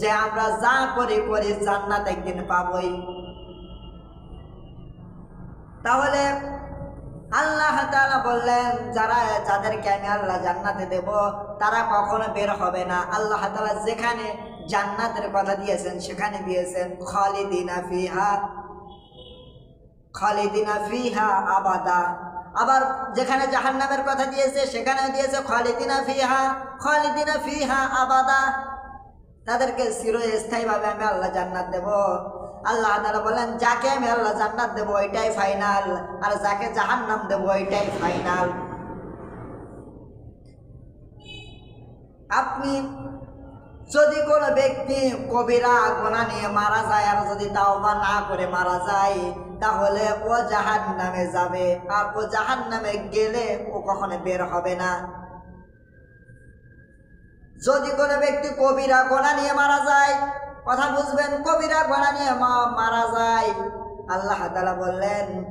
যে আমরা যা করি করি জান্নাত একদিন পাবই। তাহলে আল্লাহ বললেন, যারা, যাদেরকে আমি আল্লাহ জান্নাতে দেব, তারা কখনো বের হবে না। আল্লাহ তাআলা যেখানে জান্নাতের কথা দিয়েছেন, সেখানে দিয়েছেন, খালিদিনা ফিহা খালিদিনা ফিহা আবাদা। আবার যেখানে জাহান্নামের কথা দিয়েছে, সেখানেও দিয়েছে, খালিদিনা ফিহা খালিদিনা ফিহা আবাদা। তাদেরকে চিরস্থায়ীভাবে আমি আল্লাহ জান্নাত দেব। আল্লাহ তাআলা বলেন, যাকে আমি আল্লাহ জান্নাত দেব, ওইটাই ফাইনাল আর যাকে জাহান্নাম দেব, ওইটাই ফাইনাল আপনি যদি কোনো ব্যক্তি কবিরা গোনা নিয়ে মারা যায় আর যদি তাওবা না করে মারা যায়, তাহলে ও জাহান নামে যাবে। আর ও জাহান নামে গেলে ও কখনো বের হবে না। যদি কোনো ব্যক্তি কবিরা গোনা নিয়ে মারা যায়, কথা বুঝবেন, কবিরা গোনা নিয়ে মারা যায়। আল্লাহ তালা বললেন,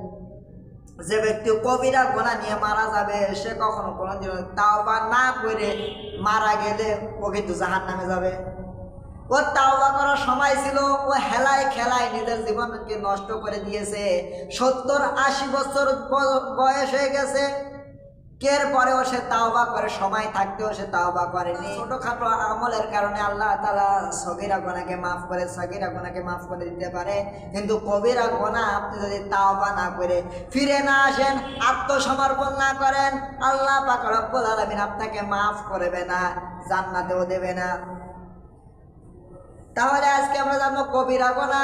যে ব্যক্তি কবিরা গোনা নিয়ে মারা যাবে, সে কখনো কোনোদিন তাওবা না করে মারা গেলে ও কিন্তু জাহান নামে যাবে। ও তাওবা করার সময় ছিল, ও হেলায় খেলায় নিজের জীবনকে নষ্ট করে দিয়েছে। সত্তর আশি বছর ব- বয়স হয়ে গেছে কের পরেও সে তাওবা করে, সময় থাকতেও সে তাওবা করেনি। ছোটখাটো আমলের কারণে আল্লাহ তালা সগিরা গোনাকে মাফ করে, সগিরা গোনাকে মাফ করে দিতে পারে। কিন্তু কবিরা গোনা আপনি যদি তাওবা না করে ফিরে না আসেন, আত্মসমর্পণ না করেন, আল্লাহ পাক আলামিন আপনাকে মাফ করবে না, জান্নাতেও দেবে না। তাহলে আজকে আমরা জানব কবিরা গোনা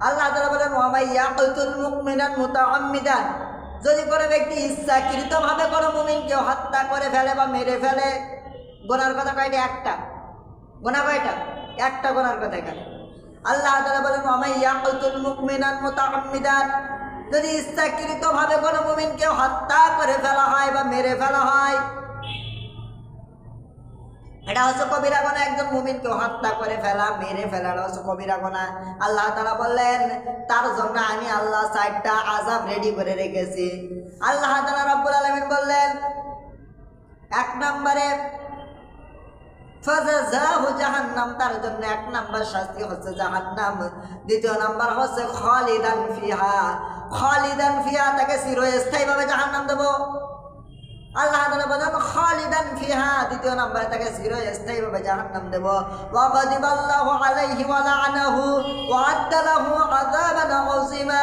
আল্লাহ বলেন, ওয়ামাই ইয়াকতুল মুমিনান মুতাআম্মিদান। যদি কোনো ব্যক্তি ইচ্ছাকৃতভাবে কোনো মুমিনকে হত্যা করে ফেলে বা মেরে ফেলে, গোনার কথা কয়টা? একটা। গোনা কয়টা? একটা গোনার কথা এখানে। আল্লাহ তাআলা বলেন, ওয়ামাই ইয়াকতুল মুমিনান মুতাআম্মিদান। যদি ইচ্ছাকৃতভাবে কোনো মুমিনকে হত্যা করে ফেলা হয় বা মেরে ফেলা হয় এটা হচ্ছে কবিরা গোনা একজন মুমিনকে হত্যা করে ফেলা, মেরে ফেলা এটা হচ্ছে কবিরা গোনা আল্লাহ তারা বললেন, তার জন্য আমি আল্লাহ চারটা আজাব রেডি করে রেখেছি। আল্লাহ তালা রব্বুল আলমিন বললেন, এক নম্বরে তার জন্য এক শাস্তি হচ্ছে জাহান্নাম। দ্বিতীয় হচ্ছে খালিদান ফিহা খালিদান ফিহা তাকে জাহান্নাম দেবো। আল্লাহ তাআলা বলেন খালিদান ফিহা, দ্বিতীয় নম্বরে তাকে চিরস্থায়ীভাবে জাহান্নাম দেব। ওয়া গাদিবাল্লাহু আলাইহি ওয়া লা'নাহু ওয়া আদ্দা লাহু আযাবান আযীমা।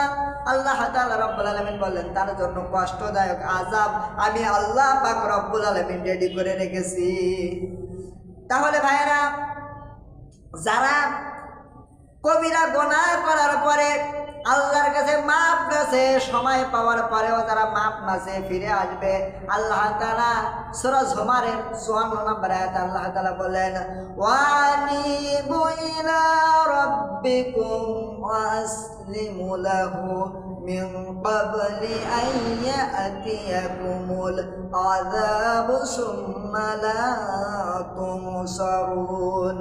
আল্লাহ তাআলা রব্বুল আলামিন বললেন, তার জন্য কষ্টদায়ক আযাব আমি আল্লাহ পাক রব্বুল আলামিন রেডি করে রেখেছি। তাহলে ভাইয়েরা, যারা কবিরা গোনা করার পরে আল্লাহর কাছে মাপ কাছে সময় পাওয়ার পরেও তারা মাপ মাসে ফিরে আসবে, আল্লাহ তালা সুরা ঝুমারের চুয়ান্ন নম্বর আয়াত আল্লাহ তালা বলেন, ওয়ানিবু ইলা রাব্বিকুম ওয়াসলিমু লাহু মিন ক্বাবলি আন ইয়াতিয়াকুমুল আযাবু সুম্মা লা তুমসারুন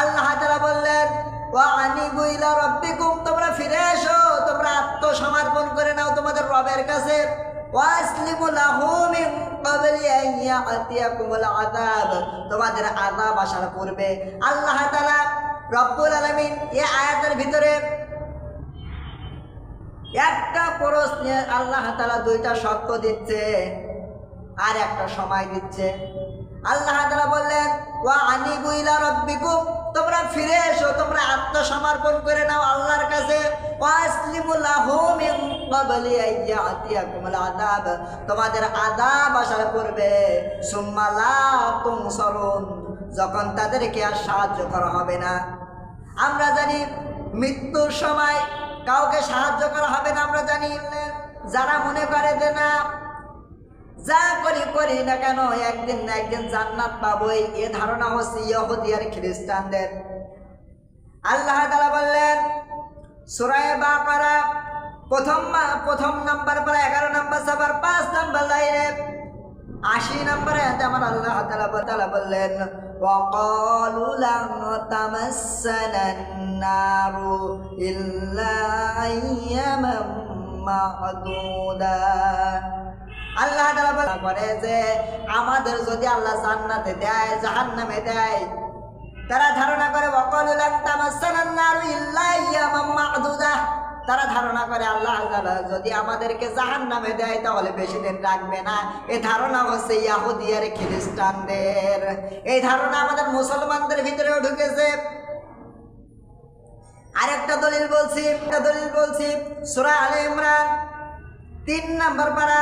আল্লাহ তাআলা বললেন ওয়ানিবু ইলা রাব্বিকুম, তোমরা ফিরে এসো, তোমরা আত্মসমর্পণ করে নাও তোমাদের রবের কাছে। ওয়াসলিমু লাহু মিন ক্বাবলি আন ইয়াতিয়াকুমুল তোমাদের আযাব আসার পূর্বে আল্লাহ তাআলা রব্বুল আলামিন এই আয়াতের ভিতরে একটা প্রশ্নে আল্লাহ তাআলা দুইটা শর্ত দিচ্ছে আর একটা সময় দিচ্ছে। আল্লাহ তাআলা বললেন ওয়া আনিবু ইলা রাব্বিকুম তোমরা ফিরে এসো, তোমরা আত্মসমর্পণ করে নাও আল্লাহর কাছে। তোমাদের আদাব আসার পূর্বে যখন তাদেরকে আর সাহায্য করা হবে না। আমরা জানি মৃত্যুর সময় কাউকে সাহায্য করা হবে না, আমরা জানি। যারা মনে করে যে না যা করি করি না কেন একদিন না একদিন জান্নাত পাবই এ ধারণা হচ্ছে ইহুদি আর খ্রিস্টানদের আল্লাহ তাআলা বললেন সুরায় বাকারা প্রথম মা- প্রথম নাম্বার পরে এগারো নাম্বার সাবার পাঁচ নাম্বার লাইনে আশি নম্বরে আমার আল্লাহ তালা তালা বললেন وقالوا لن تمسنا النار إلا أياما معدودا আল্লাহ করে যে, আমাদের যদি আল্লাহ জান্নাতে দেয়, জাহান্নামে দেয়, তারা ধারণা করে তারা ধারণা করে, আল্লাহ যদি আমাদেরকে জাহান্নামে দেয়, তাহলে বেশি দিন রাখবে না। এই ধারণা হচ্ছে ইয়াহুদি খ্রিস্টানদের। এই ধারণা আমাদের মুসলমানদের ভিতরেও ঢুকেছে। আরেকটা দলিল বলছি একটা দলিল বলছি, সূরা আলে ইমরান, তিন নম্বর পারা।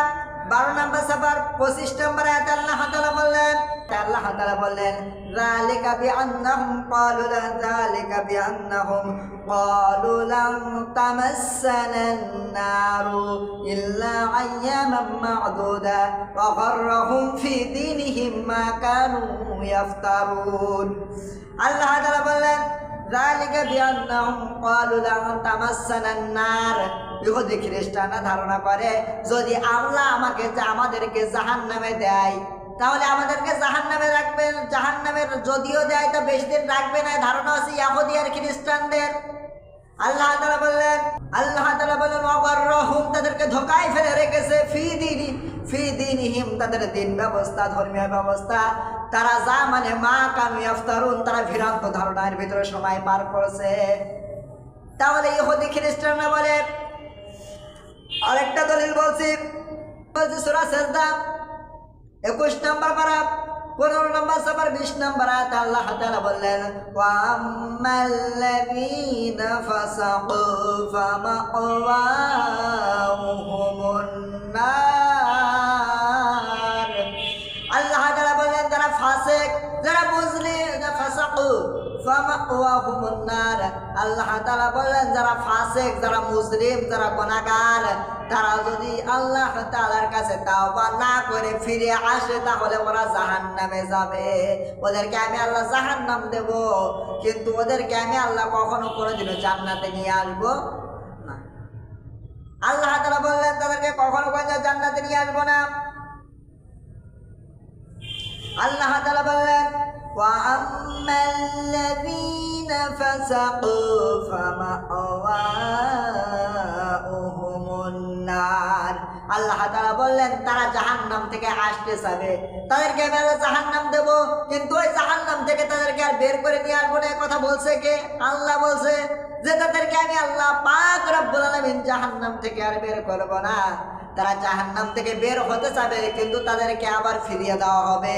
বারো নম্বর সাবার পঁচিশ নম্বর আয়াত আল্লাহ তাআলা বললেন আল্লাহ তাআলা বললেন, যালিকা বিআন্নাহুম ক্বালু লা, যালিকা বিআন্নাহুম ক্বালু লান তামাসসানান নারু ইল্লা আইয়ামান মা'দুদা ওয়া গররাহুম ফি দীনিহিম মা কানু ইয়াফতারুন. আল্লাহ তাআলা বললেন যালিকা বিআন্নাহুম ক্বালু লান তামাসসানান নার ইহুদি খ্রিস্টানরা ধারণা করে, যদি আল্লাহ আমাকে আমাদেরকে জাহান্নামে দেয়, তাহলে আমাদেরকে জাহান জাহান্নামে রাখবেন। জাহান্নামের যদিও দেয়, তো বেশি দিন রাখবে না ধারণা আছে ইয়াহুদি আর খ্রিস্টানদের। আল্লাহ তাআলা বললেন, আল্লাহ তাআলা বললেন ওয়াগররহুম তাদেরকে ধোকায় ফেলে রেখেছে। ফি দিনি, ফি দিনিহিম, তাদের দিন ব্যবস্থা, ধর্মীয় ব্যবস্থা। তারা যা মানে মা কানু ইফতারুন তারা ভ্রান্ত ধারণার ভিতরে সময় পার করছে। তাহলে ইহুদি খ্রিস্টানরা বলে, আরেকটা দলিল বলছি বলছি সুরা সেজদা, একুশ নম্বর পারা, পনেরো নম্বর সবার, বিশ নম্বর আয়াত আল্লাহ তাআলা বললেন ওয়াম্মাল্লাযীনা ফাসাকু ফামাওয়াহুমুন নার। আল্লাহ তাআলা বললেন, যারা ফাসিক করে কিন্তু ওদেরকে আমি আল্লাহ কখনো কোনোদিনও জান্নাতে নিয়ে আসব না। আল্লাহ তাআলা বললেন, তাদেরকে কখনো কোনো জান্নাতে নিয়ে আসব না। আল্লাহ বললেন وأما الذين فسقوا فمأواهم النار আল্লাহ তাআলা বললেন তারা জাহান্নাম থেকে আসতে চাবে তাদেরকে আমি আল্লাহ জাহান্নাম দেব কিন্তু ওই জাহান্নাম থেকে তাদেরকে আর বের করে নিয়ে আসবো না এ কথা বলছে কে আল্লাহ বলছে যে তাদেরকে আমি আল্লাহ পাক রব্বুল আলামিন জাহান্নাম থেকে আর বের করব না তারা জাহান্নাম থেকে বের হতে চাবে কিন্তু তাদেরকে আবার ফিরিয়ে দেওয়া হবে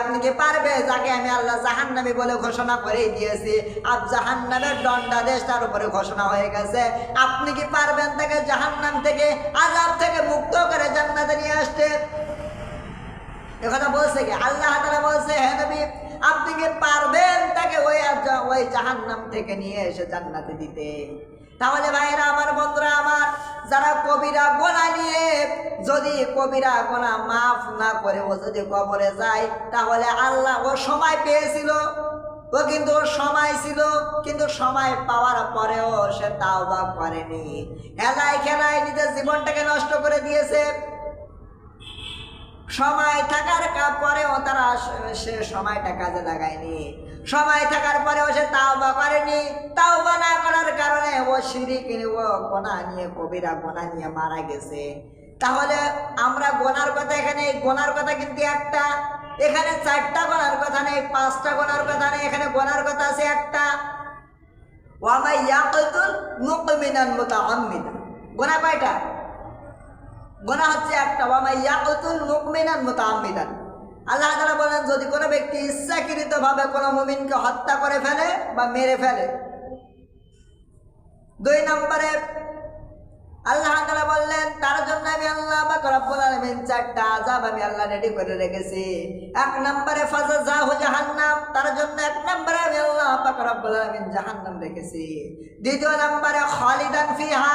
আপনি কি পারবে? যাকে আমি আল্লাহ জাহান্নামী বলে ঘোষণা করেই দিয়েছি। আপ জাহান্নামের দণ্ডাদেশ তার উপরে ঘোষণা হয়ে গেছে। আপনি কি পারবেন তাকে থেকে আযাব থেকে মুক্ত করে জান্নাতে নিয়ে আসতে? একথা বলছে কি? আল্লাহ তাআলা বলছে, হে নবী, আপনি কি পারবেন তাকে ওই ওই জাহান্নাম থেকে নিয়ে এসে জান্নাতে দিতে? তাহলে ভাইরা আমার বন্ধুরা, আমার যারা কবিরা গোনা নিয়ে, যদি কবিরা গোনা মাফ না করে ও যদি কবরে যায়, তাহলে আল্লাহ ও সময় পেয়েছিল। ও কিন্তু সময় ছিল, কিন্তু সময় পাওয়ার পরেও সে তাও বা করেনি। খেলায় খেলায় নিজের জীবনটাকে নষ্ট করে দিয়েছে। সময় থাকার পরেও তারা সে- সময়টা কাজে লাগায়নি। সময় থাকার পরেও সে তাওবা করেনি। তাওবা না করার কারণে ও শিরিক ও গোনা নিয়ে, কবিরা গোনা নিয়ে মারা গেছে। তাহলে আমরা গোনার কথা এখানে এই গোনার কথা কিন্তু একটা। এখানে চারটা গোনার কথা নেই, পাঁচটা গোনার কথা নেই, এখানে গোনার কথা আছে একটা। ওয়ামাই ইয়াকুতুল মুকমিনান মুতাআম্মিদান গোনা কয়টা? গোনা হচ্ছে একটা, ওয়ামাই ইয়াকুতুল মুকমিনান মুতাআম্মিদান। আল্লাহ তাআলা বলেন, যদি কোনো ব্যক্তি ইচ্ছাকৃত ভাবে কোনো মুমিনকে হত্যা করে ফেলে বা মেরে ফেলে। দুই নম্বরে, আল্লাহ তাআলা বললেন, তার জন্য আমি আল্লাহ পাক রব্বুল আলামিন চারটা আযাব আমি আল্লাহ রেডি করে রেখেছি। এক নম্বরে ফাজাজাহু জাহান্নাম, তার জন্য এক নম্বরে আমি আল্লাহ পাক রব্বুল আলামিন জাহান্নাম রেখেছি। দ্বিতীয় নম্বরে, খালিদান ফিহা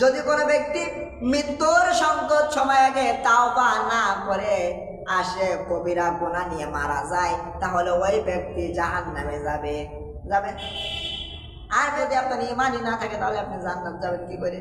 যদি কোনো ব্যক্তি মৃত্যুর সংকট সময় আগে তাও বা না করে আসে, কবিরা গোনা নিয়ে মারা যায়, তাহলে ওই ব্যক্তি জাহান নামে যাবে। যাবে। আর যদি আপনার ইমানই না থাকে, তাহলে আপনি জান্নাত যাবেন কি করে?